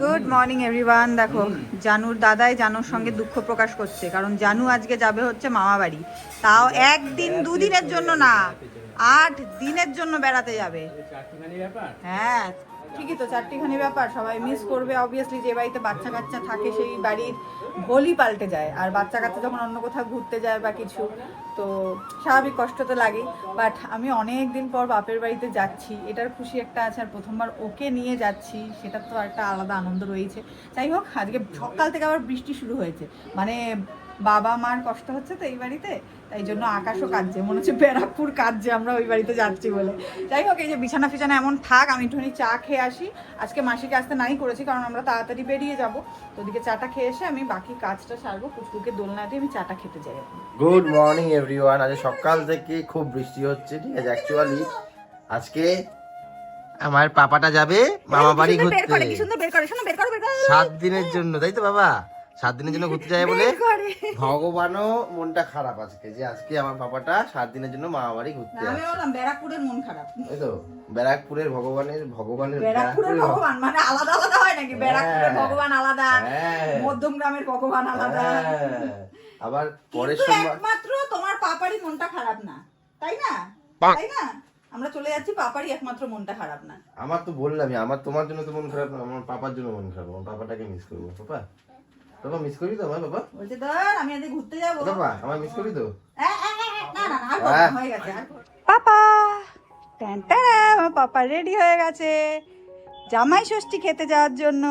Good morning everyone দেখো জানুর দাদাই জানুর সঙ্গে দুঃখ প্রকাশ করছে কারণ জানু আজকে যাবে হচ্ছে মামা বাড়ি। তাও একদিন দুদিনের জন্য না আট দিনের জন্য বেড়াতে যাবে। হ্যাঁ ঠিকই তো, চারটিখানি ব্যাপার, সবাই মিস করবে অবভিয়াসলি যে বাড়িতে বাচ্চা কাচ্চা থাকে সেই বাড়ির ভোলই পাল্টে যায়, আর বাচ্চা কাচ্চা যখন অন্য কোথাও ঘুরতে যায় বা কিছু, তো স্বাভাবিক কষ্ট তো লাগেই বাট আমি অনেক দিন পর বাপের বাড়িতে যাচ্ছি, এটার খুশি একটা আছে, আর প্রথমবার ওকে নিয়ে যাচ্ছি, সেটার তো একটা আলাদা আনন্দ রয়েছে। যাই হোক, আজকে সকাল থেকে আবার বৃষ্টি শুরু হয়েছে মানে বাবা মার কষ্ট হচ্ছে তো এই বাড়িতে তাই জন্য আকাশও কাঁদছে। মনে হচ্ছে ব্যারাকপুর কাঁদছে আমরা ওই বাড়িতে যাচ্ছি বলে। যাই হোক এই যে বিছানা ফিছানা এমন থাক আমি একটুখানি চা খেয়ে আসি। আজকে মাসিকে আসতে নাই করেছি কারণ আমরা তাড়াতাড়ি বেরিয়ে যাব। তো ওদিকে চাটা খেয়ে এসে আমি বাকি কাজটা সারবো। কুচকুকে দোলনাতে আমি চাটা খেতে যাই গুড মর্নিং এভরিওয়ান আজ সকাল থেকে খুব বৃষ্টি হচ্ছে ঠিক আছে? অ্যাকচুয়ালি আজকে আমার পাপাটা যাবে মামা বাড়ি ঘুরতে। কি সুন্দর বের করে শোনো বের করো বের করো। সাত দিনের জন্য তাই তো বাবা? সাত দিনের জন্য ঘুরতে যায় বলে। ভগবানও মনটা খারাপ আজকে যে আজকে আমার পাপাটা সাত দিনের জন্য মামা বাড়ি ঘুরতে আমি বললাম ব্যারাকপুরের মন খারাপ। তাই তো ব্যারাকপুরের ভগবানের ভগবানের ব্যারাকপুরের ব্যারাকপুরের ভগবান মানে আলাদা আলাদা হয় নাকি? ব্যারাকপুরের হ্যাঁ। ভগবান আলাদা হ্যাঁ। মধ্যম গ্রামের ভগবান আলাদা। হ্যাঁ। আবার পরের সোমবার একমাত্র তোমার পাপারই মনটা খারাপ না। তাই না? তাই না? আমরা চলে যাচ্ছি পাপারই একমাত্র মনটা খারাপ না। আমার তো বললামই আমার তোমার জন্য তো মন খারাপ না আমার পাপার জন্য মন খারাপ আমার পাপাটাকে মিস করব পাপা। মিস করি তো আমার পাপা বলছে ধর আমি আজকে ঘুরতে যাব। পাপা আমার মিস করি তো? না না আর। হয়ে গেছে। পাপা! ট্যান ট্যান, আমার পাপা রেডি হয়ে গেছে। জামাই ষষ্ঠী খেতে যাওয়ার জন্য।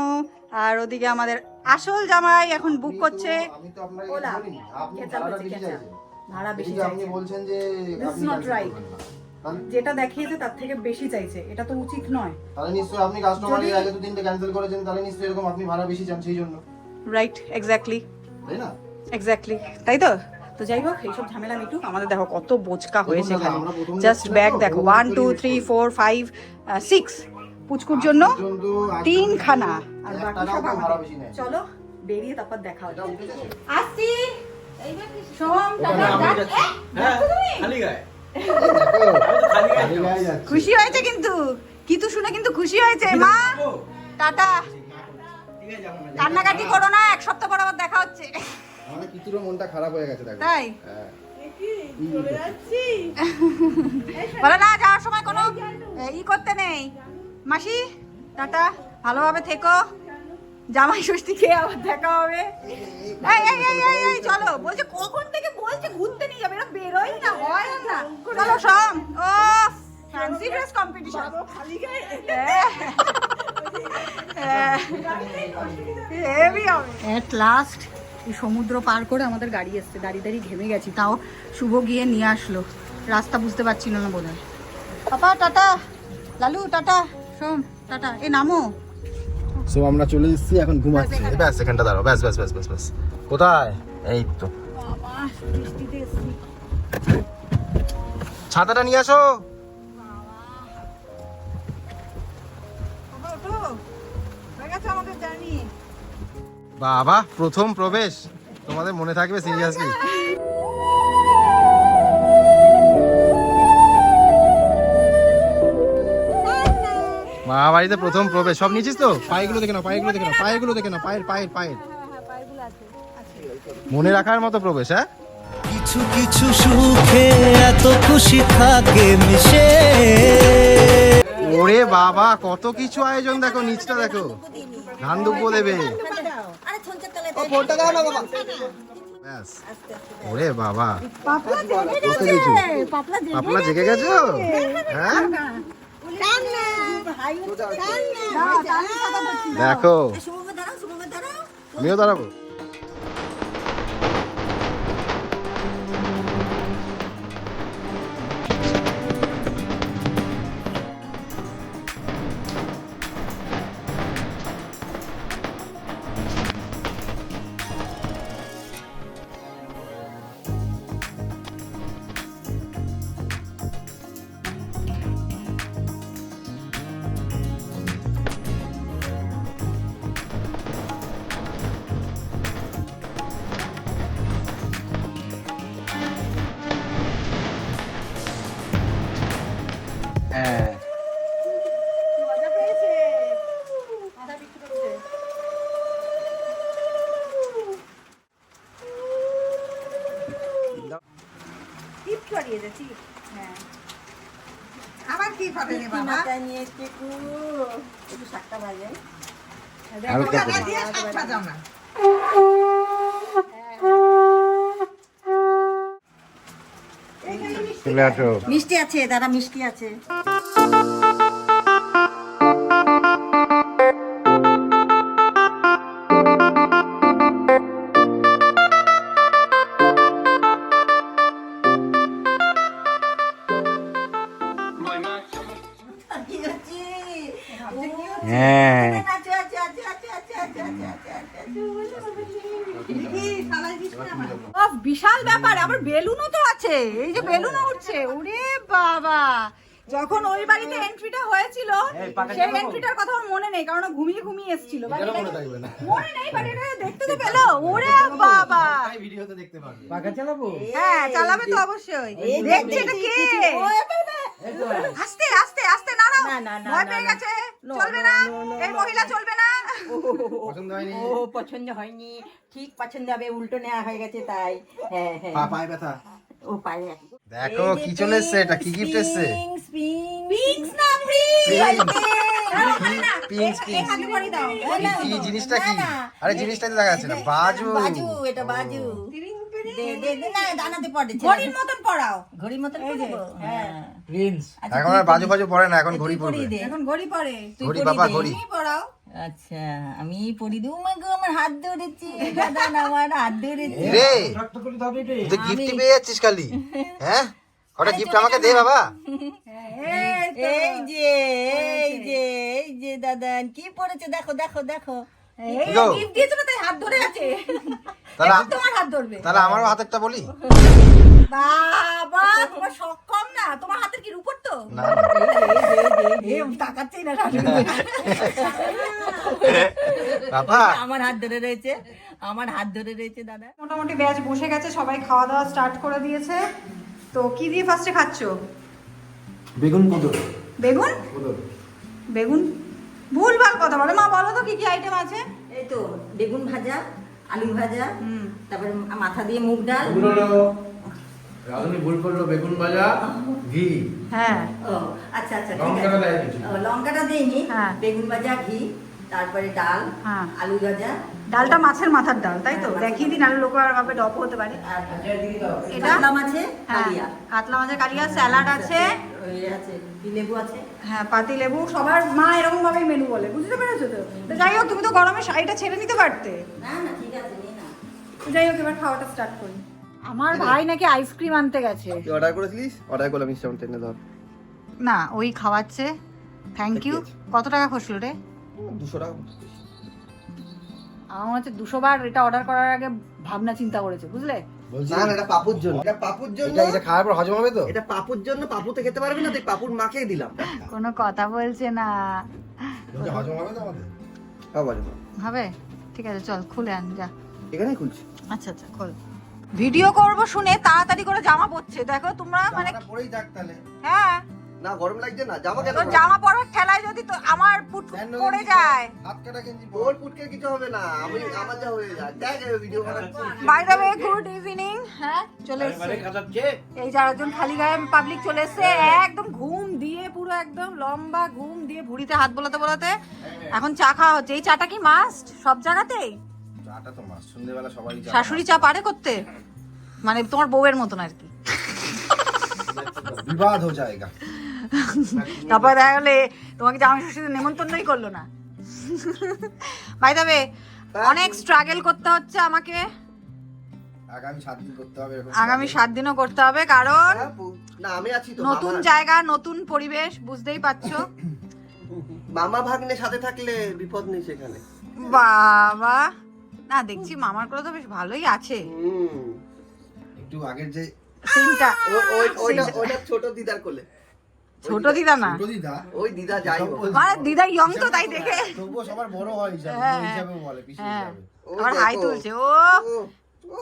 আর ওদিকে আমাদের আসল জামাই এখন বুক করছে। আমি তো আপনাকে ওলা, আপনি ভাড়া বেশি বলছেন যে যেটা দেখিয়েছে তার থেকে বেশি চাইছে। এটা তো উচিত নয়। তাহলে নিশ্চয়ই আপনি কাস্টমারের আগে তো তিনটে ক্যান্সেল করেছেন তাহলে নিশ্চয়ই এরকম আপনি ভাড়া বেশি চান সেই জন্য। রাইট এক্স্যাক্টলি তাই না? এক্স্যাক্টলি তাই তো? তো যাই হোক এইসব ঝামেলা মিটুক আমাদের দেখো কত বোচকা হয়েছে এখানে। জাস্ট ব্যাগ দেখো one two three four five six পুচকুর জন্য তিনখানা। আর বাকি সব আমাদের। চলো বেরিয়ে তারপর দেখা আসছি। হ্যাঁ, যাচ্ছে। খুশি হয়েছে কিন্তু। কিন্তু শুনে কিন্তু খুশি হয়েছে মা। টাটা। কান্নাকাটি করো না এক সপ্তাহ পর আবার দেখা হচ্ছে। আমাদের কিছুরও মনটা খারাপ হয়ে গেছে দেখো। তাই? হ্যাঁ। বলে না যাওয়ার সময় কোনো ই করতে নেই। মাসি টাটা। ভালোভাবে থেকো। জামাই ষষ্ঠী খেয়ে আবার দেখা হবে। এই এই এই এই এই চলো। বলছে কখন থেকে বলছে ঘুরতে নিয়ে যাবে? এরা বেরোই না হয় না। চলো সম ও ফ্যান্সি ড্রেস কম্পিটিশন হেভি হবে এট লাস্ট এই সমুদ্র পার করে আমাদের গাড়ি এসছে। দাঁড়িয়ে দাঁড়িয়ে ঘেমে গেছি। তাও শুভ গিয়ে নিয়ে আসলো। রাস্তা বুঝতে পারছিল না বোধ হয় papa tata. Lalu tata. Som tata. এ নামো। সো আমরা চলে এসেছি এখন ঘুমাচ্ছি। ব্যাস এখানটা দাঁড়াও। ব্যাস ব্যাস ব্যাস ব্যাস ব্যাস। কোথায়? এই তো। ছাতাটা নিয়ে আসো। বাবা প্রথম প্রবেশ। তোমাদের মনে থাকবে সিরিয়াসলি মা বাড়িতে প্রথম প্রবেশ। সব নিয়েছিস তো? পায়েগুলো দেখে নাও পায়েগুলো দেখে নাও পায়েগুলো দেখে নাও পায়ের পায়ের পায়ের। মনে রাখার মতো প্রবেশ হ্যাঁ? কিছু কিছু সুখে এত খুশি থাকে মিশে। ওরে বাবা কত কিছু আয়োজন দেখো নিচটা দেখো। ধান দুব্বো দেবে। ব্যাস। ওরে বাবা। কত কিছু আপনার জেগে গেছো। হ্যাঁ? দেখো। আমিও দাঁড়াবো। ছড়িয়ে হ্যাঁ। আবার কি রে বাবা? নিয়ে একটু। শাকটা হালকা হ্যাঁ, করে। দিয়ে শাকটা দাও না। মিষ্টি আছে দাদা মিষ্টি আছে। এন্ট্রিটা হয়েছিল সেই এন্ট্রিটার কথা ওর মনে নেই কারণ ও ঘুমিয়ে ঘুমিয়ে এসেছিল। মনে নেই বাড়িটা দেখতে তো পেল। ওরে বাবা! ভিডিওতে দেখতে পাখা চালাবো? হ্যাঁ চালাবে তো অবশ্যই। দেখছে এটা কে? আস্তে আস্তে আস্তে না না। না, না, না, ভয় পেয়ে গেছে। চলবে না। এই মহিলা চলবে না। পছন্দ হয়নি? ও পছন্দ হয়নি। ঠিক পছন্দ হবে উল্টো নেওয়া হয়ে গেছে তাই। হ্যাঁ হ্যাঁ। পায়ে ব্যথা? ও পায়ে দেখো কি চলে এসছে এটা কি গিফট এসছে? পিঙ্কস না পিঙ্ক কি জিনিসটা কি? আরে জিনিসটা তো দেখা যাচ্ছে না বাজু। বাজু এটা বাজু। দে দে দে না দানাতে পড়ে ঘড়ির মতন পড়াও। ঘড়ির মতন পড়ব? হ্যাঁ। প্রিন্স এখন আর বাজু বাজু পড়ে না এখন ঘড়ি পড়বে। এখন ঘড়ি পড়ে ঘড়ি বাবা ঘড়ি পড়াও। আচ্ছা আমি পরি দিই মা গো আমার হাত ধরেছি। দাদা না আমার হাত ধরেছি। রে তুই গিফট পেয়ে যাচ্ছিস খালি হ্যাঁ? কটা গিফট আমাকে দে বাবা। এই যে এই যে এই যে দাদা কি পড়েছে? দেখো দেখো দেখো। এই গিফট দিয়েছ না তাই হাত ধরে আছে? তাহলে তোমার হাত ধরবে। তাহলে আমারও হাতেরটা বলি। বাবা তোমার শখ কম না? তোমার হাতের কি রূপর তো? না। তাকাচ্ছেই না বাবা। আমার হাত ধরে রয়েছে আমার হাত ধরে রয়েছে দাদা। মোটামুটি ব্যাচ বসে গেছে সবাই খাওয়া দাওয়া স্টার্ট করে দিয়েছে। তো কি দিয়ে ফার্স্টে খাচ্ছো? বেগুন কদর। বেগুন? বেগুন? ভুল ভালো কথা বলে। মা বলো তো কি কি আইটেম আছে? এই তো বেগুন ভাজা আলু ভাজা হুম। তারপরে মাথা দিয়ে মুগ ডাল। রাধুনি ভুল করল বেগুন ভাজা ঘি। হ্যাঁ। ও আচ্ছা আচ্ছা লঙ্কাটা দেয় কিছু। লঙ্কাটা দেয়নি হ্যাঁ। বেগুন ভাজা ঘি তারপরে ডাল হ্যাঁ। আলু ভাজা। ডালটা মাছের মাথার ডাল তাই তো? দেখিয়ে দিন আরও লোক আর ভাবে ডপ হতে পারে। এটা? কাতলা মাছে হ্যাঁ। কালিয়া। কাতলা মাছের কালিয়া স্যালাড আছে। ওই আছে কি লেবু আছে? হ্যাঁ পাতি লেবু সবার মা এরকম ভাবেই মেনু বলে বুঝতে পেরেছ তো? তো যাই হোক তুমি তো গরমে শাড়িটা ছেড়ে নিতে পারতে। না না ঠিক আছে নিয়ে না তো যাই হোক এবার খাওয়াটা স্টার্ট করি। আমার ভাই নাকি আইসক্রিম আনতে গেছে। তুই অর্ডার করেছিলিস? অর্ডার করলাম মিষ্টি আমার টেনে ধর। না ওই খাওয়াচ্ছে। থ্যাংক ইউ কত টাকা খসলো রে? দুশো টাকা আমার মনে হচ্ছে দুশো বার এটা অর্ডার করার আগে ভাবনা চিন্তা করেছে বুঝলে? না না এটা পাপুর জন্য। এটা পাপুর জন্য? এটা এটা খাওয়ার পর হজম হবে তো? এটা পাপুর জন্য পাপু তো খেতে পারবে না তাই পাপুর মাকে দিলাম। কোনো কথা বলছে না। হজম হবে তো আমাদের? হ্যাঁ বলো হবে? ঠিক আছে চল খুলে আন যা। এখানেই খুলছি। আচ্ছা আচ্ছা খোল। ভিডিও করব শুনে তাড়াতাড়ি করে জামা পড়ছে দেখো তোমরা মানে পরেই যাক তাহলে। হ্যাঁ। না গরম লাগছে না জামা কেন জামা পরার ঠেলায় যদি তো আমার পুট পড়ে যায়। হাত কাটা গেঞ্জি পর। তোর পুটকে কিছু হবে না আমি আমার যা হয়ে যায়। দেখ ভিডিও বানাচ্ছি। By the way good evening হ্যাঁ চলে এসছে। এই যে আরেকজন খালি গায়ে পাবলিক চলে এসছে একদম ঘুম দিয়ে পুরো একদম লম্বা ঘুম দিয়ে ভুড়িতে হাত বোলাতে বোলাতে। এখন চা খাওয়া হচ্ছে। এই চাটা কি মাস্ট সব জায়গাতেই? চাটা তো মাস। সন্ধ্যেবেলা সবাই শাশুড়ি চা পারে করতে? মানে তোমার বউয়ের মতন আর কি। বিবাদ হয়ে যায়গা তারপরে দেখা গেলে তোমাকে জামাই ষষ্ঠীতে নেমন্তন্নই করল না। ভাই দ্য অনেক স্ট্রাগল করতে হচ্ছে আমাকে। আগামী সাত দিন করতে হবে আগামী সাত দিনও করতে হবে কারণ না আমি আছি তো নতুন জায়গা নতুন পরিবেশ বুঝতেই পারছ। মামা ভাগ্নে সাথে থাকলে বিপদ নেই সেখানে। বাবা। না দেখছি মামার করে তো বেশ ভালোই আছে। একটু আগের যে সিনটা ওই- ওইটা ওইটা ছোট দিদার কোলে। ছোট দিদা না? ছোট দিদা? ওই দিদা যাই মানে দিদা ইয়ং তো তাই দেখে। তবুও সবার বড় হয় হিসাবে হ্যাঁ, হিসাবে বলে পিসি হ্যাঁ। হিসাবে। হাই তুলছে। ও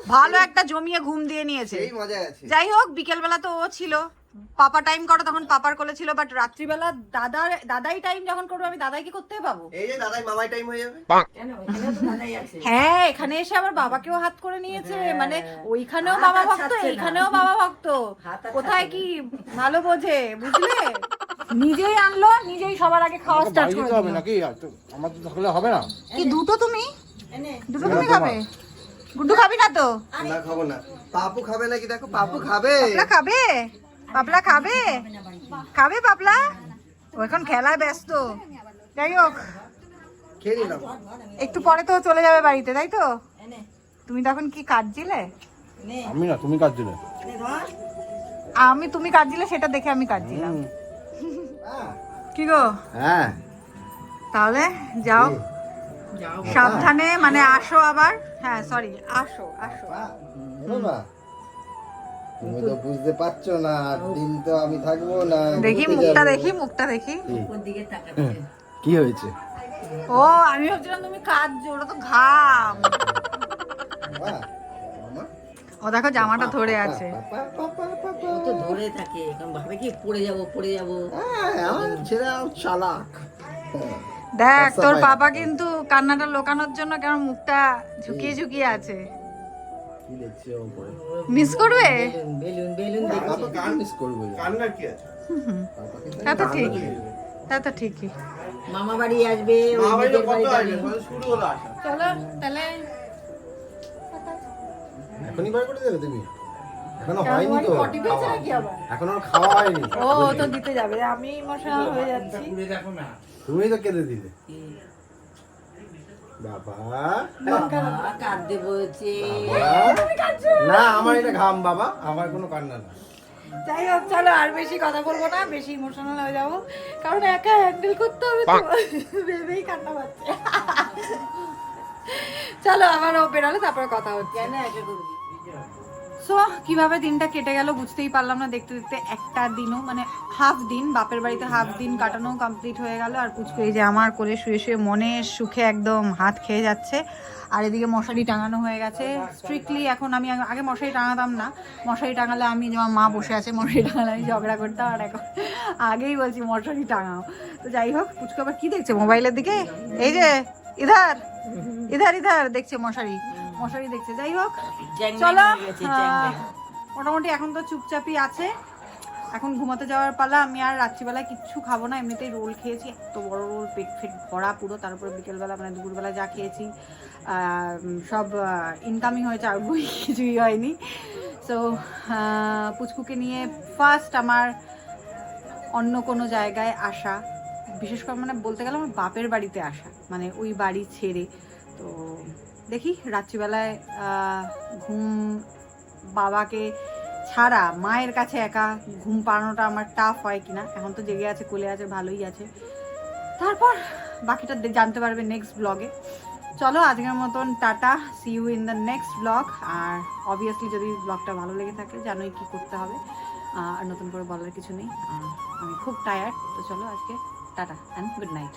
ভালো একটা জমিয়ে ঘুম দিয়ে নিয়েছে। সেই মজা আছে। যাই হোক বিকেল বেলা তো ও ছিল। পাপা টাইম করো তখন পাপার কোলে ছিল বাট রাত্রিবেলা দাদার দাদাই টাইম যখন করব আমি দাদাই কি করতে পাবো। এই যে দাদাই মামাই টাইম হয়ে যাবে। কেন? তো দাদাই আছে। হ্যাঁ এখানে এসে আবার বাবাকেও হাত করে নিয়েছে। মানে ওইখানেও বাবা ভক্ত এখানেও বাবা ভক্ত। কোথায় কি ভালো বোঝে বুঝলে? নিজেই আনলো নিজেই সবার আগে খাওয়া স্টার্ট করে দিল। নাকি? আমার তো থাকলে হবে না। কি দুটো তুমি? এনে। দুটো তুমি খাবে? গুড্ডু খাবি না তো? না খাব না। পাপু খাবে নাকি? দেখো পাপু খাবে। পাপলা খাবে? পাপলা খাবে? খাবে পাপলা ও এখন খেলায় ব্যস্ত। যাই হোক একটু পরে তো চলে যাবে বাড়িতে তাই তো? তুমি তখন কি কাটছিলে নে আমি না তুমি কাজ দিলে আমি তুমি কাটছিলে সেটা দেখে আমি কাটছিলাম কি গো? হ্যাঁ। তাহলে যাও। সাবধানে মানে আসো আবার। হ্যাঁ সরি আসো আসো। তুমি তো বুঝতে পারছ না দিন তো আমি থাকব না। দেখি মুখটা দেখি মুখটা দেখি। তাকাচ্ছে কি হয়েছে? ও আমি ভাবছিলাম তুমি কাঁদছো ওটা তো ঘাম। ও দেখো জামাটা ধরে আছে। তো ধরে থাকে কারণ ভাবে কি পড়ে যাব পড়ে যাব। হ্যাঁ, ছেলে চালাক। হ্যাঁ। দেখ তোর বাবা কিন্তু কান্নাটা লোকানোর জন্য কেন মুখটা ঝুঁকিয়ে ঝুঁকিয়ে আছে? কি দেখছি ওপরে মিস করবে বেলুন বেলুন পাপা কার মিস করব কান্নার কি আছে তা তো ঠিক তা তো ঠিকই। মামা বাড়ি আসবে ওই মামাই কত বাড়ি শুরু হলো আসা চলো তাহলে এখনই বার করে দেবে তুমি? এখনও হয়নি তো? পটি পেয়েছে নাকি আবার? এখন ওর খাওয়া হয়নি? ও ও তো দিতে যাবে। আমি ইমোশনাল হয়ে যাচ্ছি। তুমি তো কেঁদে দিলে। বাবা। বাবা কাঁদতে বলছে। না আমার এটা ঘাম বাবা। আমার কোনো কান্না না। যাই হোক চলো আর বেশি কথা বলব না বেশি ইমোশনাল হয়ে যাব। কারণ একা হ্যান্ডেল করতে হবে তো। ভেবেই কান্না পাচ্ছে। চলো আবার ও বেরোলে তারপরে কথা হচ্ছে। কেন একা করবি? সো কীভাবে দিনটা কেটে গেল বুঝতেই পারলাম না। দেখতে দেখতে একটা দিনও মানে হাফ দিন, বাপের বাড়িতে হাফ দিন কাটানো কমপ্লিট হয়ে গেল। আর পুচকু এই যে আমার কোলে শুয়ে শুয়ে মনের সুখে একদম হাত খেয়ে যাচ্ছে। আর এদিকে মশারি টাঙানো হয়ে গেছে। স্ট্রিক্টলি এখন আমি আগে- আগে মশারি টাঙাতাম না। মশারি টাঙালে আমি যেমন মা বসে আছে, মশারি টাঙালে আমি ঝগড়া করতাম। আর এখন আগেই বলছি, মশারি টাঙাও। তো যাই হোক পুচকু আবার কি দেখছে মোবাইলের দিকে? এই যে, ইধার ইধার ইধার, দেখছে মশারি। মশারি দেখছে। যাই হোক চলো। হয়ে মোটামুটি এখন তো চুপচাপই আছে। এখন ঘুমাতে যাওয়ার পালা আমি আর রাত্রিবেলায় কিচ্ছু খাব না। এমনিতেই রোল খেয়েছি এত বড় রোল পেট ফেট ভরা পুরো। তারপরে বিকেলবেলা মানে দুপুরবেলা যা খেয়েছি সব ইনকামিং হয়েছে আউটগোয়িং কিছুই হয়নি। সো পুচকুকে নিয়ে ফার্স্ট আমার অন্য কোনো জায়গায় আসা বিশেষ করে মানে বলতে গেলে আমার বাপের বাড়িতে আসা মানে ওই বাড়ি ছেড়ে। তো দেখি রাত্রিবেলায় ঘুম বাবাকে ছাড়া মায়ের কাছে একা ঘুম পাড়ানোটা আমার টাফ হয় কিনা। এখন তো জেগে আছে, কোলে আছে, ভালোই আছে। তারপর বাকিটা জানতে পারবে নেক্সট ব্লগে চলো আজকের মতন tata see you in the next blog R obviously যদি ব্লগটা ভালো লেগে থাকে, জানোই কি করতে হবে। আর নতুন করে বলার কিছু নেই। আমি খুব টায়ার্ড তো চলো আজকে টাটা অ্যান্ড গুড নাইট